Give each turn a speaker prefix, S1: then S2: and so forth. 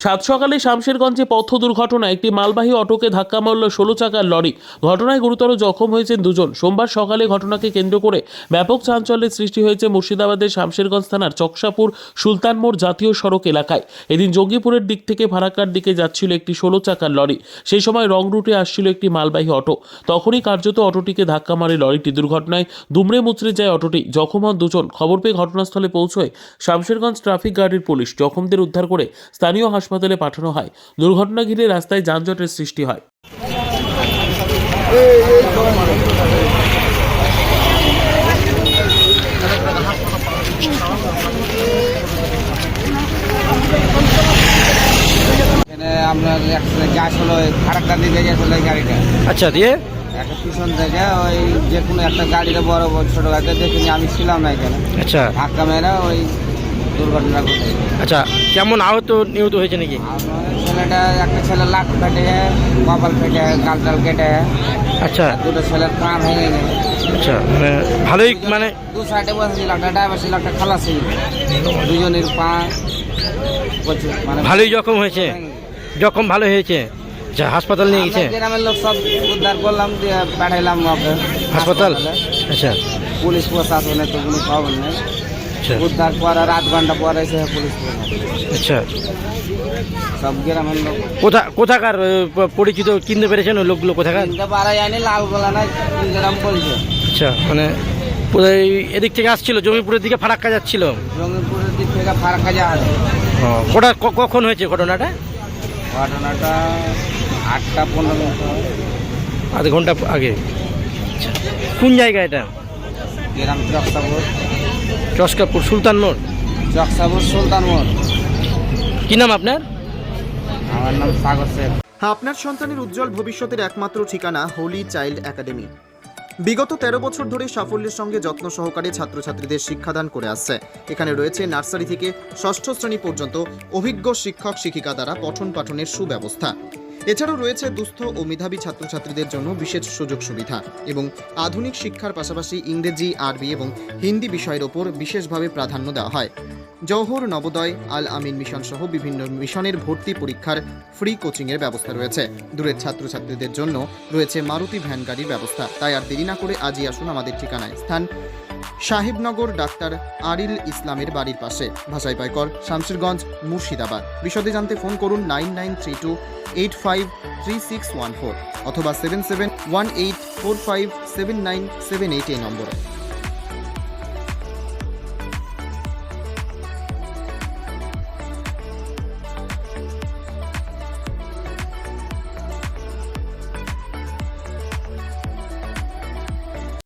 S1: সাত সকালে শামশেরগঞ্জে পথ দুর্ঘটনায় একটি মালবাহী অটোকে ধাক্কা মারল ষোলো চাকার লরি। ঘটনায় গুরুতর জখম হয়েছেন দুজন। সোমবার সকালে ঘটনাকে কেন্দ্র করে ব্যাপক চাঞ্চল্যের সৃষ্টি হয়েছে মুর্শিদাবাদের শামশেরগঞ্জ থানার চকসাপুর সুলতান মোড় জাতীয় সড়ক এলাকায়। এদিন জঙ্গিপুরের দিক থেকে ফারাক্কার দিকে যাচ্ছিল একটি ষোলো চাকার লরি। সেই সময় রং রুটে আসছিল একটি মালবাহী অটো। তখনই কার্যত অটোটিকে ধাক্কা মারে লরিটি। দুর্ঘটনায় দুমড়ে মুচড়ে যায় অটোটি। জখম হন দুজন। খবর পেয়ে ঘটনাস্থলে পৌঁছয় শামশেরগঞ্জ ট্রাফিক গার্ডের পুলিশ। জখমদের উদ্ধার করে স্থানীয় হাসপাতালে পাঠানো হয়। দুর্ঘটনা ঘিরে রাস্তায় যানজটের সৃষ্টি হয়।
S2: এখানে আপনার দিকে গেছিল গাড়িটা।
S3: আচ্ছা দিয়ে?
S2: একটা পিছন থেকে ওই যে কোনো একটা গাড়িতে বড় বড় ছোট গাড়িতে আমি ছিলাম না এখানে।
S3: আচ্ছা।
S2: ধাক্কা মেরে ওই দুর্ঘটনা ঘটে
S3: আচ্ছা কেমন আহত নিহত হয়েছে নাকি?
S2: ছেলেটা একটা ছেলে লাখ ফেটে কপাল ফেটে গাল টাল কেটে।
S3: আচ্ছা।
S2: দুটো ছেলের পা ভেঙে গেছে।
S3: আচ্ছা মানে ভালোই মানে
S2: দু সাইডে বসেছিল একটা ড্রাইভার ছিল একটা খালাস। ছিল দুজনের পা মানে
S3: ভালোই জখম হয়েছে? জখম ভালো হয়েছে? আচ্ছা হাসপাতাল নিয়ে গেছে?
S2: গ্রামের লোক সব উদ্ধার করলাম দিয়ে পাঠাইলাম
S3: হাসপাতাল? আচ্ছা।
S2: পুলিশ প্রশাসনের তো কোনো খবর নেই। উদ্ধার পর আর আধ ঘণ্টা পরে এসে পুলিশ
S3: আচ্ছা।
S2: সব গ্রামের লোক।
S3: কোথা কোথাকার পরিচিত কিনতে পেরেছেন ওই লোকগুলো কোথাকার?
S2: তিনটে পাড়া যায়নি লাল গোলা না গ্রাম বলছে।
S3: আচ্ছা মানে পুরো এই- এদিক থেকে আসছিল জমিপুরের দিকে ফারাক্কা যাচ্ছিল?
S2: জঙ্গিপুরের দিক থেকে ফারাক্কা যাওয়া
S3: ওটা কখন হয়েছে ঘটনাটা?
S2: ঘটনাটা আটটা পনেরো।
S3: আধ ঘণ্টা আগে। আচ্ছা কোন জায়গা এটা?
S2: গ্রাম চকসাপুর।
S3: চস্কাপুর সুলতান মোড়?
S2: চকসাপুর সুলতান মোড়।
S3: কি নাম আপনার?
S2: আমার নাম সাগর শেখ
S4: আপনার সন্তানের উজ্জ্বল ভবিষ্যতের একমাত্র ঠিকানা হোলি চাইল্ড একাডেমি। বিগত তেরো বছর ধরে সাফল্যের সঙ্গে যত্ন সহকারে ছাত্রছাত্রীদের শিক্ষাদান করে আসছে। এখানে রয়েছে নার্সারি থেকে ষষ্ঠ শ্রেণি পর্যন্ত অভিজ্ঞ শিক্ষক শিক্ষিকা দ্বারা পঠন পাঠনের সুব্যবস্থা। এছাড়াও রয়েছে দুস্থ ও মেধাবী ছাত্রছাত্রীদের জন্য বিশেষ সুযোগ সুবিধা এবং আধুনিক শিক্ষার পাশাপাশি ইংরেজি, আরবি এবং হিন্দি বিষয়ের ওপর বিশেষভাবে প্রাধান্য দেওয়া হয়। জওহর নবোদয় আল আমিন মিশন সহ বিভিন্ন মিশনের ভর্তি পরীক্ষার ফ্রি কোচিংয়ের ব্যবস্থা রয়েছে। দূরের ছাত্রছাত্রীদের জন্য রয়েছে মারুতি ভ্যান গাড়ির ব্যবস্থা। তাই আর দেরি না করে আজই আসুন আমাদের ঠিকানায়। স্থান সাহেবনগর, ডাক্তার আরিল ইসলামের বাড়ির পাশে। ভাষাই পাইকর শামশেরগঞ্জ মুর্শিদাবাদ। বিশদে জানতে ফোন করুন nine nine three two eight five three six one four অথবা seven seven one eight four five seven nine seven eight এই নম্বরে।